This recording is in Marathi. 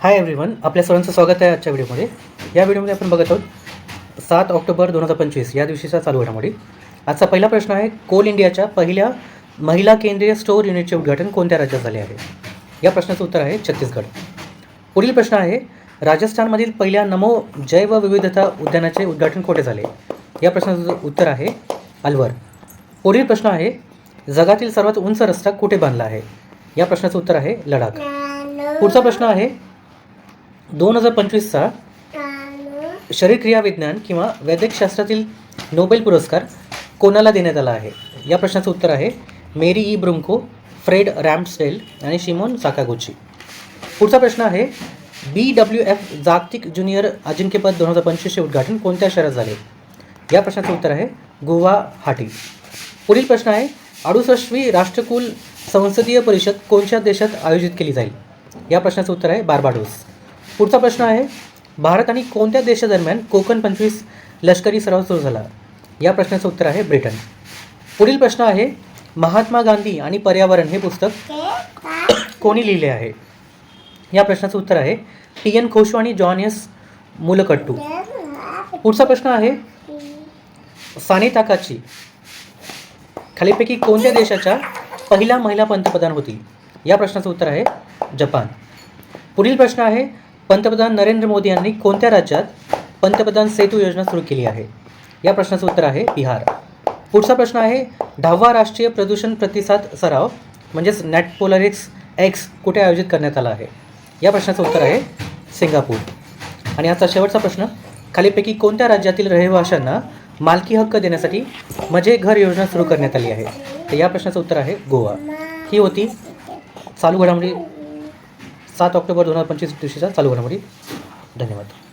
हाय एव्हरीवन आपल्या सर्वांचं स्वागत आहे आजच्या व्हिडिओमध्ये. या व्हिडिओमध्ये आपण बघत आहोत सात ऑक्टोबर दोन हजार पंचवीस या दिवशीचा चालू घडामोडी. आजचा पहिला प्रश्न आहे कोल इंडियाच्या पहिल्या महिला केंद्रीय स्टोअर युनिटचे उद्घाटन कोणत्या राज्यात झाले आहे? या प्रश्नाचं उत्तर आहे छत्तीसगड. पुढील प्रश्न आहे राजस्थानमधील पहिल्या नमो जैवविविधता उद्यानाचे उद्घाटन कोठे झाले? या प्रश्नाचं उत्तर आहे अलवर. पुढील प्रश्न आहे जगातील सर्वात उंच रस्ता कुठे बांधला आहे? या प्रश्नाचं उत्तर आहे लडाख. पुढचा प्रश्न आहे दोन हजार पंचवीसचा शरीरक्रिया विज्ञान किंवा वैद्यकशास्त्रातील नोबेल पुरस्कार कोणाला देण्यात आला आहे? या प्रश्नाचं उत्तर आहे मेरी ई ब्रुंको फ्रेड रॅम्पस्डेल आणि शिमोन साकागुची. पुढचा प्रश्न आहे बी डब्ल्यू एफ जागतिक ज्युनियर अजिंक्यपद दोन हजार पंचवीसचे उद्घाटन कोणत्या शहरात झाले? या प्रश्नाचं उत्तर आहे गुवाहाटी. पुढील प्रश्न आहे अडुसष्टवी राष्ट्रकुल संसदीय परिषद कोणत्या देशात आयोजित केली जाईल? या प्रश्नाचं उत्तर आहे बार्बाडोस. पुढचा प्रश्न आहे भारत आणि कोणत्या देशादरम्यान कोकण पंचवीस लष्करी सराव सुरू झाला? या प्रश्नाचं उत्तर आहे ब्रिटन. पुढील प्रश्न आहे महात्मा गांधी आणि पर्यावरण हे पुस्तक कोणी लिहिले आहे? या प्रश्नाचं उत्तर आहे टी एन खोशू आणि जॉन एस मुलकट्टू. पुढचा प्रश्न आहे साने ताकाची. खालीपैकी कोणत्या देशाच्या पहिल्या महिला पंतप्रधान होती? या प्रश्नाचं उत्तर आहे जपान. पुढील प्रश्न आहे पंतप्रधान नरेंद्र मोदी यांनी कोणत्या राज्यात पंतप्रधान सेतू योजना सुरू केली आहे? या प्रश्नाचं उत्तर आहे बिहार. पुढचा प्रश्न आहे दहावा राष्ट्रीय प्रदूषण प्रतिसाद सराव म्हणजेच नॅटपोलरिक्स एक्स कुठे आयोजित करण्यात आला आहे? या प्रश्नाचं उत्तर आहे सिंगापूर. आणि आजचा शेवटचा प्रश्न खालीपैकी कोणत्या राज्यातील रहिवाशांना मालकी हक्क देण्यासाठी मजे घर योजना सुरू करण्यात आली आहे? तर या प्रश्नाचं उत्तर आहे गोवा. ही होती चालू घडामोडी सात ऑक्टोबर दोन हजार पंचवीस दिवशीचा चालू घडामोडी. धन्यवाद.